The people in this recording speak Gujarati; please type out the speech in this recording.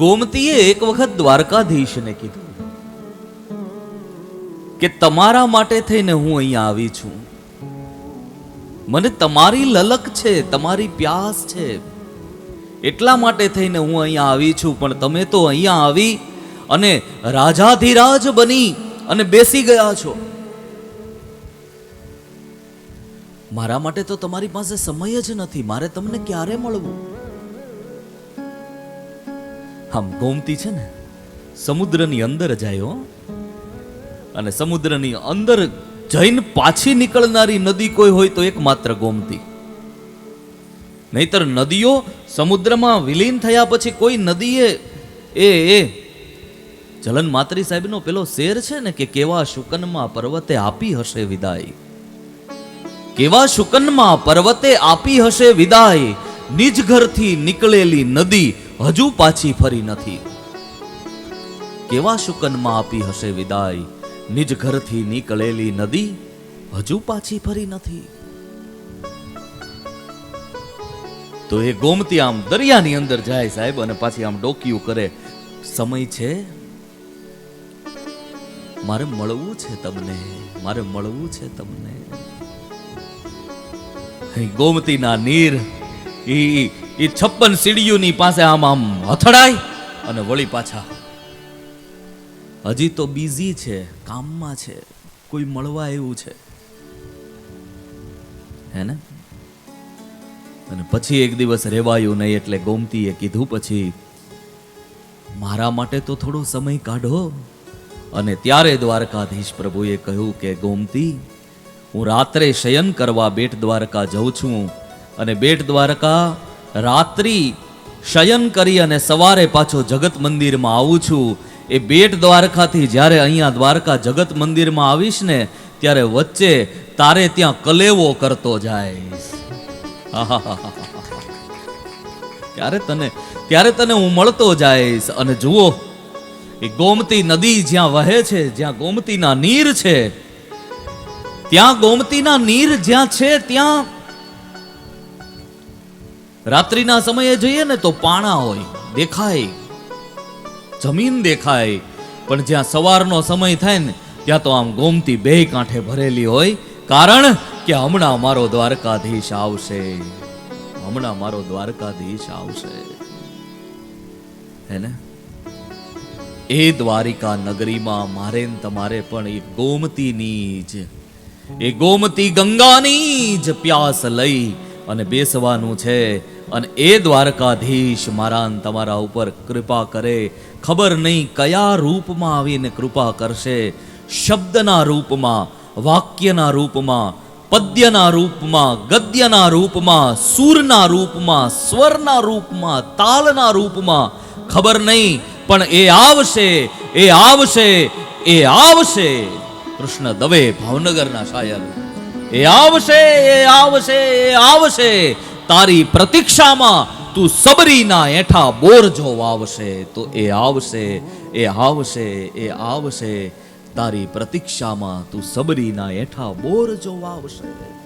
ગોમતીએ એક વખત દ્વારકાધીશને કીધું કે તમારા માટે થઈને હું અહીંયા આવી છું. મને તમારી લલક છે, તમારી પ્યાસ છે. એટલા માટે થઈને હું અહીંયા આવી છું, પણ તમે તો અહીંયા આવી અને રાજાધિરાજ બની અને બેસી ગયા છો. મારા માટે તો તમારી પાસે સમય જ નથી, મારે તમને ક્યારે મળવું? આમ ગોમતી છે ને, સમુદ્રની અંદર જાય અને સમુદ્રની અંદર જઈને પાછી નીકળનારી નદી કોઈ હોય તો એકમાત્ર ગોમતી. નહીતર નદીઓ સમુદ્રમાં વિલીન થયા પછી કોઈ નદીએ, એ એ, જલન માત્રી સાહેબનો પેલો શેર છે ને કે કેવા શુકનમાં પર્વતે આપી હશે વિદાય. કેવા શુકનમાં પર્વતે આપી હશે વિદાય. નિજ ઘરથી નીકળેલી નદી હજુ પાછી ફરી નથી. કેવા શુકનમાં આપી હશે વિદાય? નિજ ઘરથી નીકળેલી નદી હજુ પાછી ફરી નથી. તો એ ગોમતી આમ દરિયાની અંદર જાય સાહેબ અને પાછી આમ ડોકિયું કરે. સમય છે? મારે મળવું છે તમને, મારે મળવું છે તમને. ગોમતીના નીર, ઈ ઈ છપ્પન સીડીઓની પાસે આમ આમ હથડાય અને વળી પાછા. હજી તો બિઝી છે, કામમાં છે, કોઈ મળવા એવું છે. હે ને? અને પછી એક દિવસ રેવાયું નહીં એટલે ગોમતીએ કીધું પછી, મારા માટે તો થોડો સમય કાઢો. અને ત્યારે દ્વારકાધીશ પ્રભુએ કહ્યું કે, ગોમતી, હું રાત્રે શયન કરવા બેટ દ્વારકા જઉં છું અને બેટ દ્વારકા રાત્રિ શયન કરી અને સવારે પાછો જગત મંદિરમાં આવું છું. એ બેટ દ્વારકાથી જ્યારે અહીંયા દ્વારકા જગત મંદિરમાં આવીશ ને, ત્યારે વચ્ચે તારે ત્યાં કલેવો કરતો જાય ત્યારે તને ત્યારે તને હું મળતો જઈશ. અને જુઓ, એ ગોમતી નદી જ્યાં વહે છે, જ્યાં ગોમતીના નીર છે, ત્યાં ગોમતીના નીર જ્યાં છે, ત્યાં રાત્રિના સમયે જઈએ ને તો પાણા હોય, દેખાય. જમીન દેખાય, પણ જ્યાં સવારનો સમય થાય ને, ત્યાં તો આમ ગોમતી બે કાંઠે ભરેલી હોય. કારણ કે હમણાં મારો દ્વારકાધીશ આવશે. હમણાં મારો દ્વારકાધીશ આવશે. હે ને? એ દ્વારિકા નગરીમાં મારે તમારે પણ એ ગોમતીની જ એ ગોમતી ગંગાની જ પ્યાસ લઈ અને બેસવાનું છે. અને એ દ્વારકાધીશ મારા તમારા ઉપર કૃપા કરે. ખબર નહીં કયા રૂપમાં આવીને કૃપા કરશે. શબ્દના રૂપમાં, વાક્યના રૂપમાં, પદ્યના રૂપમાં, ગદ્યના રૂપમાં, સૂરના રૂપમાં, સ્વરના રૂપમાં, તાલના રૂપમાં. ખબર નહીં, પણ એ આવશે એ આવશે એ આવશે. કૃષ્ણ દવે ભાવનગરના શાયર. એ આવશે એ આવશે એ આવશે. તારી પ્રતીક્ષામાં તું સબરીના બોર જોવા વાવશે, તો એ આવશે એ આવશે એ આવશે. તારી પ્રતીક્ષામાં તું સબરીના બોર જોવા વાવશે.